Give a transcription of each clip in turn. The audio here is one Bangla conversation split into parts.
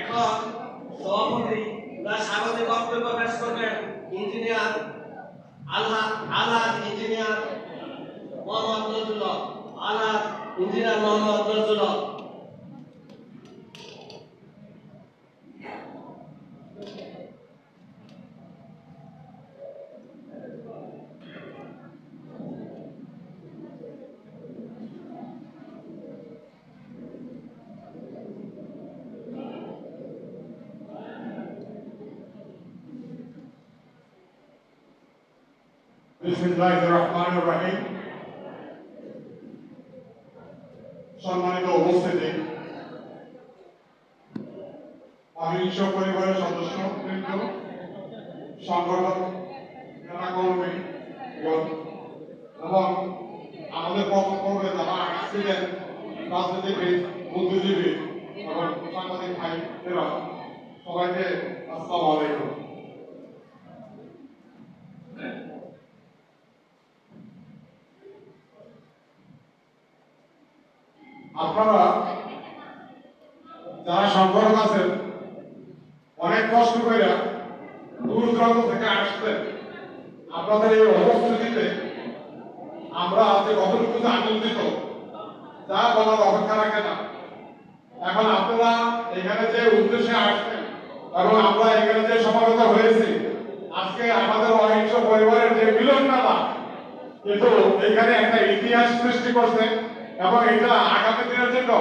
এখন সভাপতি বা স্বাগতিক বক্তব্য পেশ করবেন engineer Allah Allah engineer Mohammad Nazrul. Allah engineer Mohammad Nazrul বিসমিল্লাহির রহমানির রহিম। সম্মানিত উপস্থিতি। আমি পরিবারের সদস্য, বৃন্দ, সংগঠক নেতাকর্মী এবং আমাদের পক্ষে যারা আসছিলেন রাজনীতিবিদ, বুদ্ধিজীবী এবং সাংবাদিক ভাইদেরা, সবাইকে আসসালামু আলাইকুম। আপনারা যারা সংগঠক আছেন, অনেক কষ্ট করে দূর দূরান্ত থেকে আসছেন। আপনাদের এই উপস্থিতিতে আমরা যে কতটুকু আনন্দিত যা বলার অপেক্ষা রাখে না। এখন আপনারা এখানে যে উদ্দেশ্যে আসছেন এবং আমরা এখানে যে সমাগত হয়েছি, আজকে আমাদের অহিংস পরিবারের যে মিলন মেলা কিন্তু এখানে একটা ইতিহাস সৃষ্টি করছে। এবং এটা আগামী দিনের জন্য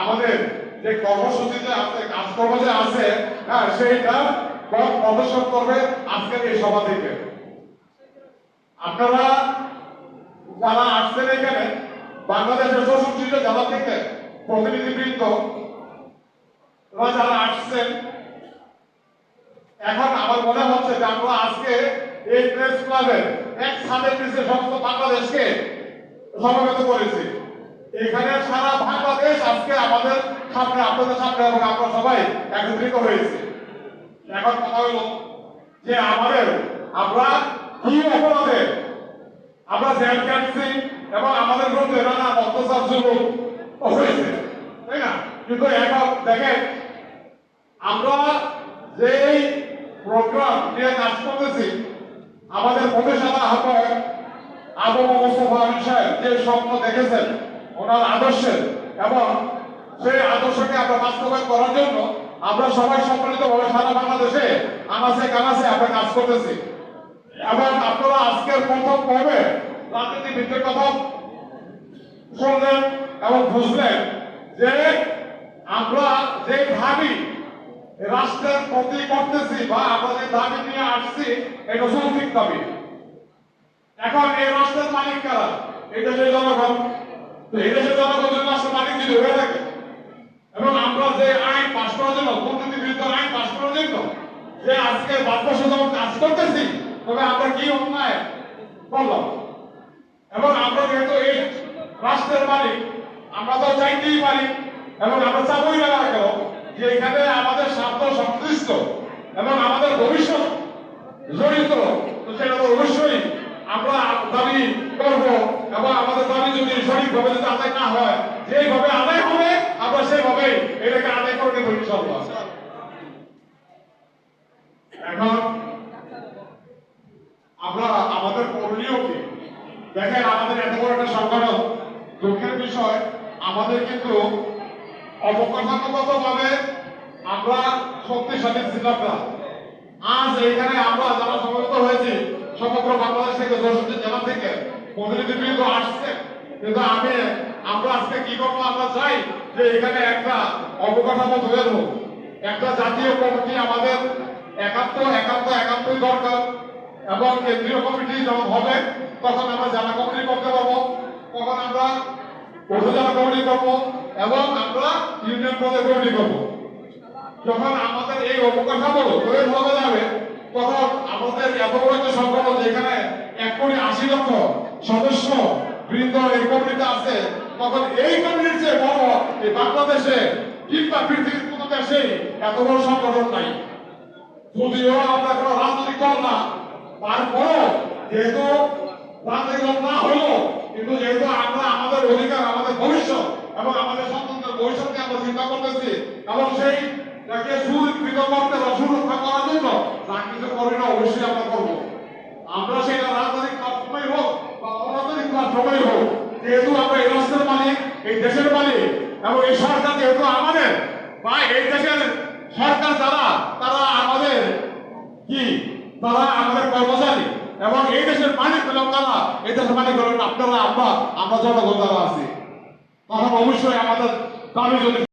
আমাদের যে কর্মসূচিতে আছে, কাজকর্ম যে আছে হ্যাঁ সেইটা প্রদর্শন করবে আজকের এই সভা থেকে। আপনারা যারা আসছেন এখানে, বাংলাদেশের চৌষট্টিটা জেলা থেকে প্রতিনিধিবৃন্দ যারা আসছেন, এখন আমার মনে হচ্ছে যে আমরা আজকে এই প্রেস ক্লাবের এক নিচে সমস্ত বাংলাদেশকে সমবেত করেছি। এখানে সারা বাংলাদেশ আজকে আমাদের সামনে, আপনাদের সামনে এবং আমরা সবাই একত্রিত হয়েছে। এখন কথা হলো যে আমাদের, আমরা কি অপরাধে? আমরা জেল কাটছি এবং আমাদের বিরুদ্ধে নানা অত্যাচার জুলুম হয়েছে, তাই না? কিন্তু এখন দেখেন, আমরা যেই প্রোগ্রাম নিয়ে কাজ করতেছি, আমাদের প্রতিষ্ঠাতা আহ্বায়ক আবু মোস্তফা আমিন সাহেব যে স্বপ্ন দেখেছেন ওনার আদর্শের এবং সেই আদর্শকে আমরা বাস্তবায়ন করার জন্য আমরা সবাই সম্মিলিত ভাবে সারা বাংলাদেশে আনাসে কানাসে আমরা কাজ করতেছি। এবং আপনারা আজকের প্রথম পর্বে রাজনীতিবিদদের কথা শুনলেন এবং বুঝলেন যে আমরা যে ভাবি রাষ্ট্রের প্রতি করতেছি বা আমরা যে দাবি নিয়ে আসছি, এটা যৌক্তিক দাবি। এখন এই রাষ্ট্রের মালিক কারা? এই দেশের জনগণ। এবং আমরা যেহেতু এই রাষ্ট্রের মালিক, আমরা তো চাইতেই পারি, এবং আমরা চাবই না কেন যে এখানে আমাদের স্বার্থ সংশ্লিষ্ট এবং আমাদের ভবিষ্যৎ জড়িত, তো সেটা তো অবশ্যই আমরা দাবি করব এবং আমাদের দাবি যদি সঠিকভাবে যদি আদায় না হয়, যেইভাবে আদায় হবে আমরা সেইভাবে এটাকে আদায় করে নেব ইনশাল্লাহ এখন আমরা আমাদের দেখেন, আমাদের এত বড় একটা সংগঠন দুঃখের বিষয়, আমাদের কিন্তু ভাবে আমরা শক্তিশালী ছিলাম না। আজ এইখানে আমরা যারা সমবেত হয়েছি, সমগ্র বাংলাদেশ থেকে চৌষট্টি জেলা থেকে প্রতিনিধিবৃন্দ আসছে। কিন্তু আমি, আমরা আজকে কি করব? আমরা চাই যে এখানে একটা অবকাঠামো তৈরি হোক একটা জাতীয় কমিটি আমাদের একান্ত একান্ত একান্তই দরকার এবং কেন্দ্রীয় কমিটি যখন হবে, তখন আমরা জেলা কমিটি করতে পারব তখন আমরা উপজেলা কমিটি করব এবং আমরা ইউনিয়ন পদে কমিটি করব। যখন আমাদের এই অবকাঠামো তৈরি হয়ে যাবে, তখন আমাদের এত বড় একটা সংগঠন যেখানে এক কোটি আশি লক্ষ সদস্য বৃন্দ এই কমিটিতে আছে। তখন এই কমিটির চেয়ে বড়, এই বাংলাদেশে কিংবা পৃথিবীর কোনো দেশেই এত বড় সংগঠন নাই। যদিও আমরা কোনো রাজনৈতিক দল না, তারপরও যেহেতু রাজনৈতিক দল না হলেও, কিন্তু যেহেতু আমরা আমাদের অধিকার, আমাদের ভবিষ্যৎ এবং আমাদের সন্তানদের ভবিষ্যৎকে আমরা চিন্তা করতেছি, এবং সেই তাকে সুরক্ষিত করতে বা সুরক্ষা করার জন্য যা কিছু করি না, অবশ্যই আমরা করব। আমরা সেটা রাজনৈতিক মাধ্যমে হোক বা অরাজনৈতিক মাধ্যমে হোক যেহেতু আমরা এই রাষ্ট্রের মালিক এই দেশের মালিক এবং এই সরকার যেহেতু আমাদের বা এই দেশের সরকার যারা, তারা আমাদের কি? তারা আমাদের কর্মচারী এবং এই দেশের মালিক হলেন তারা। এই দেশের মালিক হলেন আপনারা আমরা আমরা জনগণ যারা আছি তখন অবশ্যই আমাদের দাবি যদি